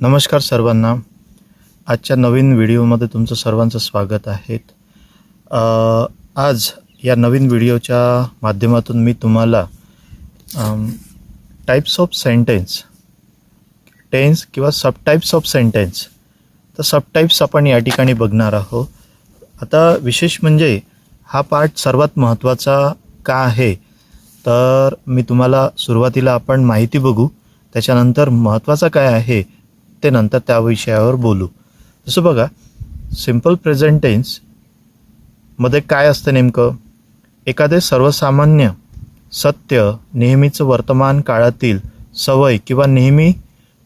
नमस्कार सर्वांना. आजच्या नवीन व्हिडिओमध्ये तुमचं सर्वांचं स्वागत आहे. आज या नवीन व्हिडिओच्या माध्यमातून मी तुम्हाला टाईप्स ऑफ सेंटेन्स टेन्स किंवा सब टाईप्स ऑफ सेंटेन्स तर सब टाईप्स आपण या ठिकाणी बघणार आहोत. आता विशेष म्हणजे हा पार्ट सर्वात महत्त्वाचा का आहे तर मी तुम्हाला सुरुवातीला आपण माहिती बघू. त्याच्यानंतर महत्त्वाचं काय आहे ते नंतर त्या विषयावर बोलू. जसं बघा सिंपल प्रेझेंट टेन्समध्ये काय असतं नेमकं? एखादे सर्वसामान्य सत्य नेहमीचं वर्तमान काळातील सवय किंवा नेहमी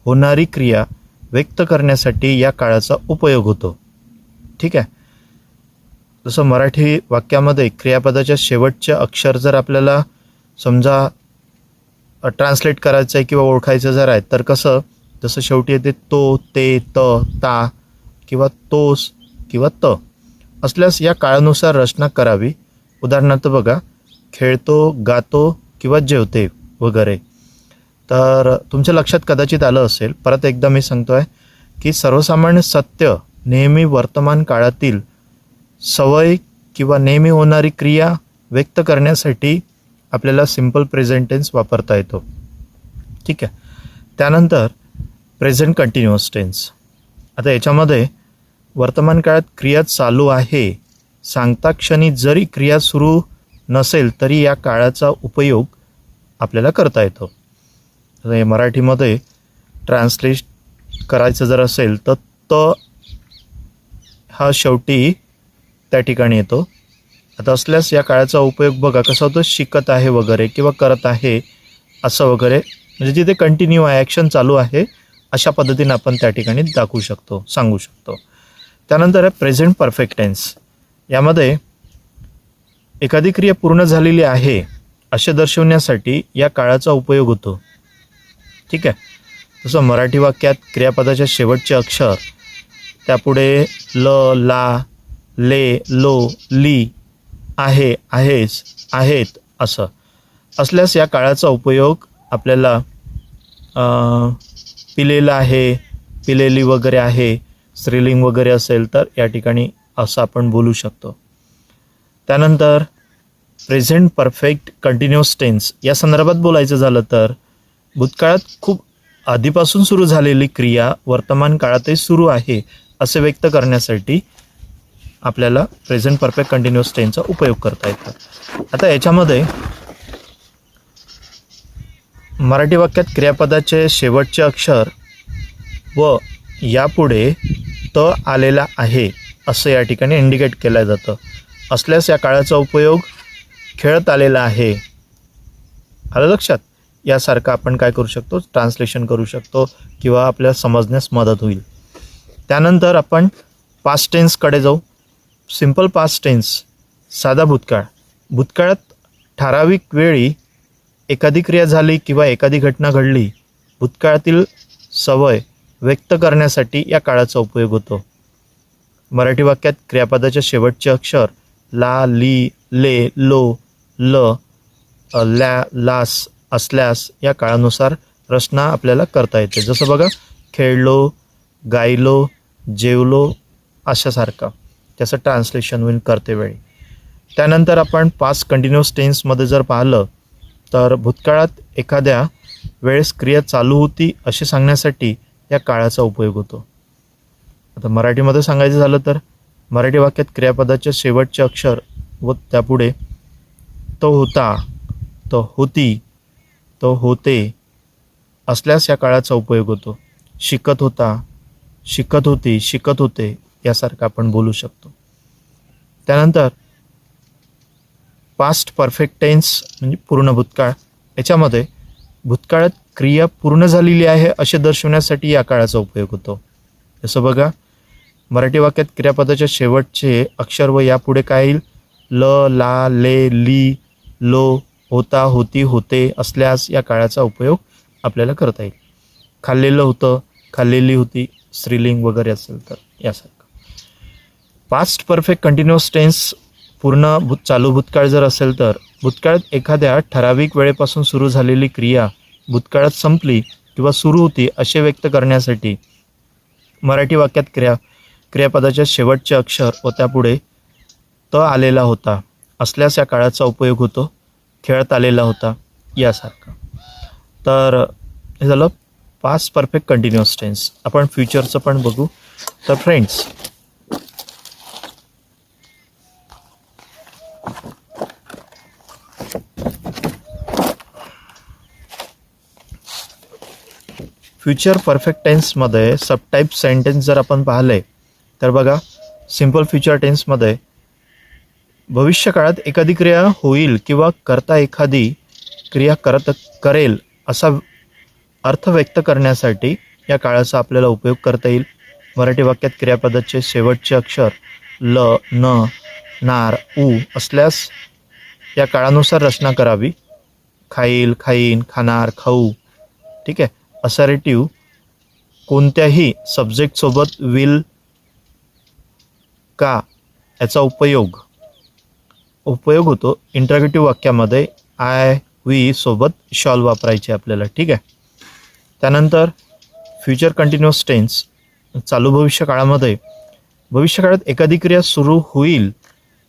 होणारी क्रिया व्यक्त करण्यासाठी या काळाचा उपयोग होतो. ठीक आहे? जसं मराठी वाक्यामध्ये क्रियापदाच्या शेवटचे अक्षर जर आपल्याला समजा ट्रान्सलेट करायचं आहे किंवा ओळखायचं जर आहे तर कसं? जसं शेवटी येते तो ते त ता किंवा तोस किंवा त. असल्यास या काळानुसार रचना करावी. उदाहरणार्थ बघा खेळतो गातो किंवा जेवते वगैरे. तर तुमच्या लक्षात कदाचित आलं असेल. परत एकदा मी सांगतो आहे की सर्वसामान्य सत्य नेहमी वर्तमान काळातील सवय किंवा नेहमी होणारी क्रिया व्यक्त करण्यासाठी आपल्याला सिंपल प्रेझेंटेन्स वापरता येतो. ठीक आहे. त्यानंतर प्रेझेंट कंटिन्युअस टेन्स आता याच्यामध्ये वर्तमान काळात क्रिया चालू आहे. सांगता क्षणी जरी क्रिया सुरू नसेल तरी या काळाचा उपयोग आपल्याला करता येतो. हे मराठीमध्ये ट्रान्सलेट करायचं जर असेल तर त हा शेवटी त्या ठिकाणी येतो. आता असल्यास या काळाचा उपयोग बघा कसा होतो? शिकत आहे वगैरे किंवा करत आहे असं वगैरे. म्हणजे जिथे कंटिन्यू आहे ॲक्शन चालू आहे अशा पद्धतीने आपण त्या ठिकाणी दाखवू शकतो सांगू शकतो. त्यानंतर आहे प्रेझेंट परफेक्ट टेन्स यामध्ये एखादी क्रिया पूर्ण झालेली आहे असे दर्शवण्यासाठी या काळाचा उपयोग होतो. ठीक आहे? जसं मराठी वाक्यात क्रियापदाच्या शेवटचे अक्षर त्यापुढे ल ला ले लो ली आहे आहेस आहेत असं. असल्यास या काळाचा उपयोग आपल्याला पिलेलं आहे पिलेली वगैरे आहे स्त्रीलिंग वगैरे असेल तर या ठिकाणी असं आपण बोलू शकतो. त्यानंतर प्रेझेंट परफेक्ट कंटिन्युअस टेन्स या संदर्भात बोलायचं झालं तर भूतकाळात खूप आधीपासून सुरू झालेली क्रिया वर्तमान काळातही सुरू आहे असे व्यक्त करण्यासाठी आपल्याला प्रेझेंट परफेक्ट कंटिन्युअस टेन्सचा उपयोग करता येतो. आता याच्यामध्ये मराठी वाक्यात क्रियापदाचे शेवटचे अक्षर व यापुढे त आलेला आहे असं या ठिकाणी इंडिकेट केलं जातं. असल्यास या काळाचा उपयोग खेळत आलेला आहे. आलं लक्षात? यासारखं आपण काय करू शकतो? ट्रान्सलेशन करू शकतो किंवा आपल्याला समजण्यास मदत होईल. त्यानंतर आपण पास्ट टेन्सकडे जाऊ. सिंपल पास्ट टेन्स साधा भूतकाळ. भूतकाळात ठराविक वेळी एखादी क्रिया झाली किंवा एखादी घटना घडली भूतकाळातील सवय व्यक्त करण्यासाठी या काळाचा उपयोग होतो. मराठी वाक्यात क्रियापदाच्या शेवटचे अक्षर ला ली ले लो ल ल्या लास असल्यास या काळानुसार रचना आपल्याला करता येते. जसं बघा खेळलो गायलो जेवलो अशासारखं. त्याचं ट्रान्सलेशन होईल करते वेळी त्यानंतर आपण पास्ट कंटिन्युअस टेन्समध्ये जर पाहिलं तर भूतकाळात एखाद्या वेळेस क्रिया चालू होती असे सांगण्यासाठी या काळाचा उपयोग होतो. आता मराठीमध्ये सांगायचं झालं तर मराठी वाक्यात क्रियापदाचे शेवटचे अक्षर व त्यापुढे तो होता तो होती तो होते असल्यास या काळाचा उपयोग होतो. शिकत होता शिकत होती शिकत होते यासारखं आपण बोलू शकतो. त्यानंतर पास्ट परफेक्ट टेन्स म्हणजे पूर्ण भूतकाळ. याच्यामध्ये भूतकाळात क्रिया पूर्ण झालेली आहे असे दर्शवण्यासाठी या काळाचा उपयोग होतो. जसं बघा मराठी वाक्यात क्रियापदाच्या शेवटचे अक्षर व यापुढे काय येईल? ल ला ले ली लो होता होती होते असल्यास या काळाचा उपयोग आपल्याला करता येईल. खाल्लेलं होतं खाल्लेली होती स्त्रीलिंग वगैरे असेल तर यासारखं. पास्ट परफेक्ट कंटिन्युअस टेन्स पूर्ण भूत चालू भूतकाळ जर असेल तर भूतकाळात एखाद्या ठराविक वेळेपासून सुरू झालेली क्रिया भूतकाळात संपली किंवा सुरू होती असे व्यक्त करण्यासाठी मराठी वाक्यात क्रिया क्रियापदाच्या शेवटचे अक्षर व त्यापुढे त आलेला होता. असल्यास या काळाचा उपयोग होतो. खेळत आलेला होता. यासारखा. तर हे झालं पास्ट परफेक्ट कंटिन्युअस टेन्स. आपण फ्युचरचं पण बघू. तर फ्रेंड्स फ्युचर परफेक्ट टेन्समध्ये सबटाईप सेंटेन्स जर आपण पाहिले तर बघा सिंपल फ्युचर टेन्समध्ये भविष्य काळात एखादी क्रिया होईल किंवा करता एखादी क्रिया करत करेल असा अर्थ व्यक्त करण्यासाठी या काळाचा आपल्याला उपयोग करता येईल. मराठी वाक्यात क्रियापदाचे शेवटचे अक्षर ल न नार उ असल्यास या काळानुसार रचना करावी. खाईल खाईन खाणार खाऊ. ठीक आहे? असरेटिव्ह कोणत्याही सब्जेक्टसोबत विल का याचा उपयोग. उपयोग होतो इंटरगेटिव्ह वाक्यामध्ये आय वी सोबत शॉल वापरायचे आपल्याला ठीक आहे? त्यानंतर फ्युचर कंटिन्युअस टेन्स चालू भविष्य काळामध्ये. भविष्यकाळात एखादी क्रिया सुरू होईल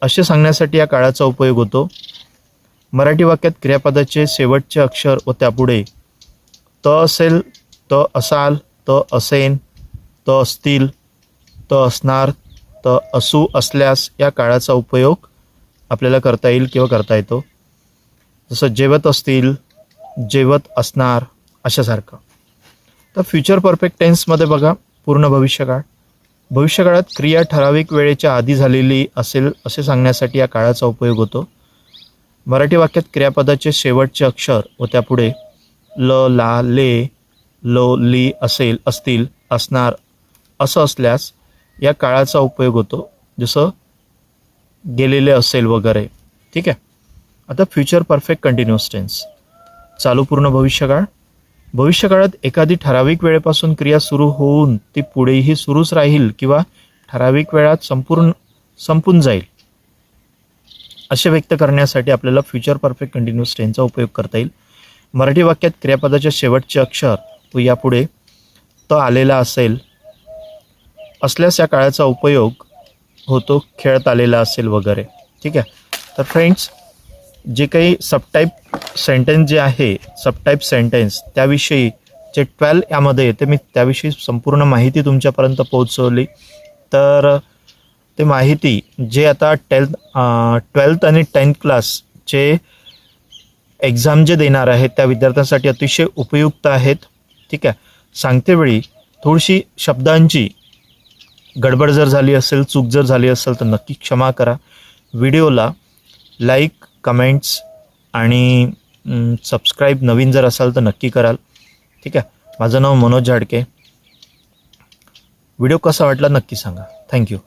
असे सांगण्यासाठी या काळाचा उपयोग होतो. मराठी वाक्यात क्रियापदाचे शेवटचे अक्षर व त्यापुढे त असेल त असाल त असेन त असतील त असणार त असू असल्यास या काळाचा उपयोग आपल्याला करता येईल किंवा करता येतो. जसं जेवत असतील जेवत असणार अशासारखं. तर फ्युचर परफेक्ट टेन्समध्ये बघा पूर्ण भविष्यकाळ. भविष्यकाळात क्रिया ठराविक वेळेच्या आधी झालेली असेल असे सांगण्यासाठी या काळाचा उपयोग होतो. मराठी वाक्यात क्रियापदाचे शेवटचे अक्षर व त्यापुढे ल ला ले लो ली असेल असतील असणार असं असल्यास या काळाचा उपयोग होतो. जसं गेलेले असेल वगैरे. ठीक आहे? आता फ्युचर परफेक्ट कंटिन्युअस टेन्स चालू पूर्ण भविष्यकाळ. भविष्यकाळात एखादी ठराविक वेळेपासून क्रिया सुरू होऊन ती पुढेही सुरूच राहील किंवा ठराविक वेळात संपूर्ण संपून जाईल. असे व्यक्त करण्यासाठी आपल्याला फ्युचर परफेक्ट कंटिन्युअस टेन्सचा उपयोग करता येईल. मराठी वाक्यात क्रियापदाचे शेवटचे अक्षर तो यापुढे त आलेला असेल असल्यास या काळाचा उपयोग होतो खेळत आलेला असेल वगैरे. ठीक आहे? तर फ्रेंड्स जे काही सबटाईप सेंटेन्स जे आहे सबटाईप सेंटेन्स त्याविषयी जे ट्वेल्व यामध्ये येते मी त्याविषयी संपूर्ण माहिती तुमच्यापर्यंत पोहोचवली. तर ते माहिती जे आता टेल्थ ट्वेल्थ आणि टेन्थ क्लासचे एक्झाम जे देणार आहेत त्या विद्यार्थ्यांसाठी अतिशय उपयुक्त आहेत. ठीक आहे? सांगतेवेळी थोडीशी शब्दांची गडबड जर झाली असेल चूक जर झाली असेल तर नक्की क्षमा करा. व्हिडिओला लाईक कमेंट्स आणि सबस्क्राईब नवीन जर असाल तर नक्की कराल. ठीक आहे? माझं नाव मनोज झाडके. व्हिडिओ कसा वाटला नक्की सांगा. थँक्यू